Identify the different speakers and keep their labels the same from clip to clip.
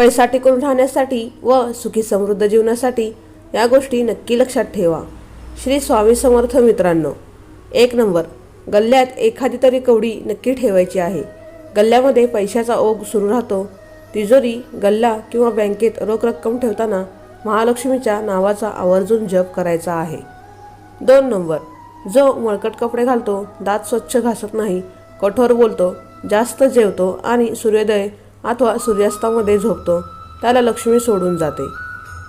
Speaker 1: पैसा टिकून राहण्यासाठी व सुखी समृद्ध जीवनासाठी या गोष्टी नक्की लक्षात ठेवा. श्री स्वामी समर्थ मित्रांनो एक नंबर. गल्ल्यात एखादी तरी कवडी नक्की ठेवायची आहे. गल्ल्यामध्ये पैशाचा ओघ सुरू राहतो. तिजोरी गल्ला किंवा बँकेत रोख रक्कम ठेवताना महालक्ष्मीच्या नावाचा आवर्जून जप करायचा आहे. दोन नंबर. जो मळकट कपडे घालतो दात स्वच्छ घासत नाही कठोर बोलतो जास्त जेवतो आणि सूर्योदय अथवा सूर्यास्तामध्ये झोपतो. त्याला लक्ष्मी सोडून जाते.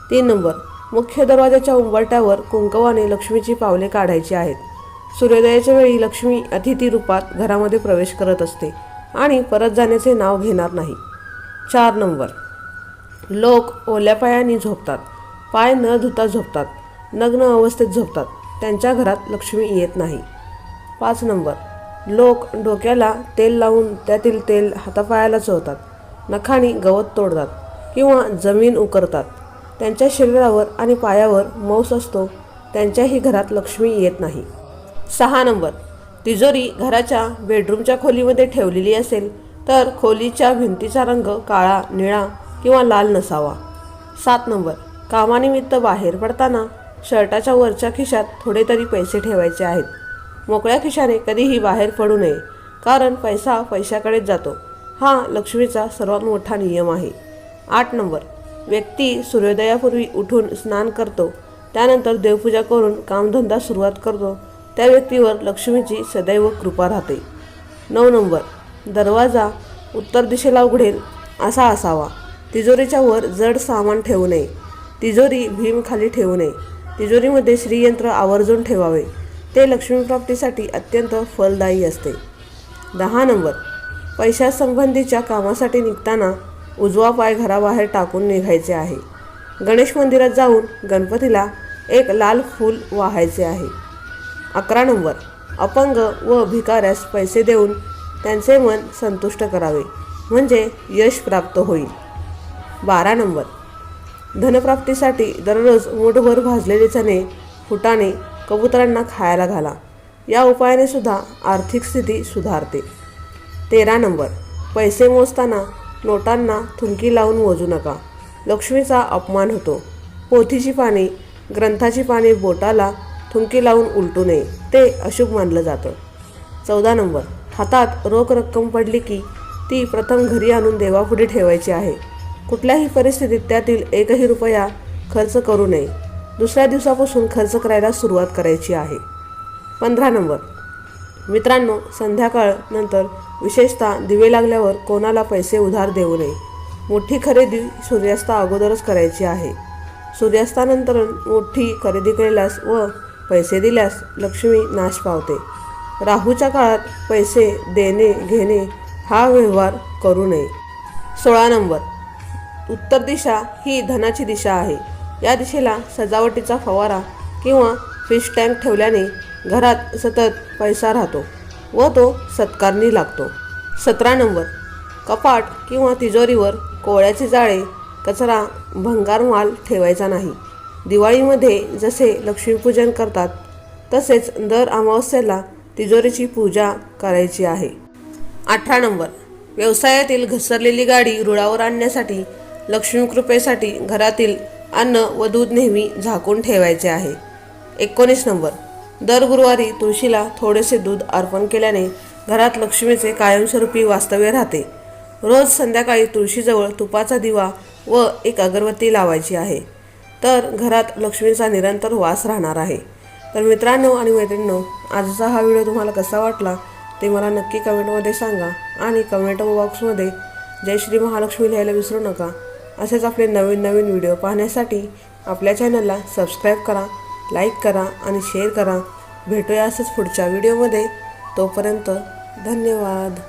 Speaker 1: तीन नंबर. मुख्य दरवाजाच्या उंबरट्यावर कुंकवाने लक्ष्मीची पावले काढायची आहेत. सूर्योदयाच्या वेळी लक्ष्मी अतिथी रूपात घरामध्ये प्रवेश करत असते आणि परत जाण्याचे नाव घेणार नाही. चार नंबर. लोक ओल्या पायाने झोपतात. पाय न धुता झोपतात. नग्न अवस्थेत झोपतात. त्यांच्या घरात लक्ष्मी येत नाही. पाच नंबर. लोक डोक्याला तेल लावून त्यातील तेल हातापायाला चोवतात नखानी गवत तोडतात किंवा जमीन उकरतात. त्यांच्या शरीरावर आणि पायावर मौस असतो त्यांच्याही घरात लक्ष्मी येत नाही. सहा नंबर. तिजोरी घराच्या बेडरूमच्या खोलीमध्ये ठेवलेली असेल तर खोलीच्या भिंतीचा रंग काळा निळा किंवा लाल नसावा. सात नंबर. कामानिमित्त बाहेर पडताना शर्टाच्या वरच्या खिशात थोडे तरी पैसे ठेवायचे आहेत. मोकळ्या खिशाने कधीही बाहेर पडू नये कारण पैसा पैशाकडेच जातो. हा लक्ष्मीचा सर्वात मोठा नियम आहे. आठ नंबर. व्यक्ती सूर्योदयापूर्वी उठून स्नान करतो. त्यानंतर देवपूजा करून कामधंदा सुरुवात करतो. त्या व्यक्तीवर लक्ष्मीची सदैव कृपा राहते. नऊ नंबर. दरवाजा उत्तर दिशेला उघडेल असा असावा. तिजोरीच्या वर जड सामान ठेवू नये. तिजोरी भीम खाली ठेवू नये. तिजोरीमध्ये श्रीयंत्र आवर्जून ठेवावे. ते लक्ष्मीप्राप्तीसाठी अत्यंत फलदायी असते. दहा नंबर. पैशासंबंधीच्या कामासाठी निघताना उजवा पाय घराबाहेर टाकून निघायचे आहे. गणेश मंदिरात जाऊन गणपतीला एक लाल फूल वाहायचे आहे. अकरा नंबर. अपंग व भिकाऱ्यास पैसे देऊन त्यांचे मन संतुष्ट करावे म्हणजे यश प्राप्त होईल. बारा नंबर. धनप्राप्तीसाठी दररोज मूठभर भाजलेले चणे फुटाणे कबुतरांना खायला घाला. या उपायाने सुद्धा आर्थिक स्थिती सुधारते. तेरा नंबर. पैसे मोजताना नोटांना थुंकी लावून मोजू नका. लक्ष्मीचा अपमान होतो. पोथीची पाने ग्रंथाची पाने बोटाला थुंकी लावून उलटू नये ते अशुभ मानलं जातं. चौदा नंबर. हातात रोख रक्कम पडली की ती प्रथम घरी आणून देवापुढे ठेवायची आहे. कुठल्याही परिस्थितीत त्यातील एकही रुपया खर्च करू नये. दुसऱ्या दिवसापासून खर्च करायला सुरुवात करायची आहे. पंधरा नंबर. मित्रांनो संध्याकाळनंतर विशेषतः दिवे लागल्यावर कोणाला पैसे उधार देऊ नये. मोठी खरेदी सूर्यास्ता अगोदरच करायची आहे. सूर्यास्तानंतर मोठी खरेदी केल्यास व पैसे दिल्यास लक्ष्मी नाश पावते. राहूच्या काळात पैसे देणे घेणे हा व्यवहार करू नये. सोळा नंबर. उत्तर दिशा ही धनाची दिशा आहे. या दिशेला सजावटीचा फवारा किंवा फिश टँक ठेवल्याने घरात सतत पैसा राहतो व तो सत्कारणी लागतो. सतरा नंबर. कपाट किंवा तिजोरीवर कोळ्याचे जाळे कचरा भंगार माल ठेवायचा नाही. दिवाळीमध्ये जसे लक्ष्मीपूजन करतात तसेच दर अमावस्येला तिजोरीची पूजा करायची आहे. अठरा नंबर. व्यवसायातील घसरलेली गाडी रुळावर आणण्यासाठी लक्ष्मीकृपेसाठी घरातील अन्न व दूध नेहमी झाकून ठेवायचे आहे. एकोणीस नंबर. दर गुरुवारी तुळशीला थोडेसे दूध अर्पण केल्याने घरात लक्ष्मीचे कायमस्वरूपी वास्तव्य राहते. रोज संध्याकाळी तुळशीजवळ तुपाचा दिवा व एक अगरबत्ती लावायची आहे. तर घरात लक्ष्मीचा निरंतर वास राहणार आहे. तर मित्रांनो आणि मैत्रिणींनो आजचा हा व्हिडिओ तुम्हाला कसा वाटला ते मला नक्की कमेंटमध्ये सांगा आणि कमेंट बॉक्समध्ये जय श्री महालक्ष्मी लिहायला विसरू नका. असेच आपले नवीन नवीन व्हिडिओ पाहण्यासाठी आपल्या चॅनलला सबस्क्राईब करा लाईक करा आणि शेअर करा. भेटूया असंच पुढच्या व्हिडिओमध्ये. तोपर्यंत धन्यवाद.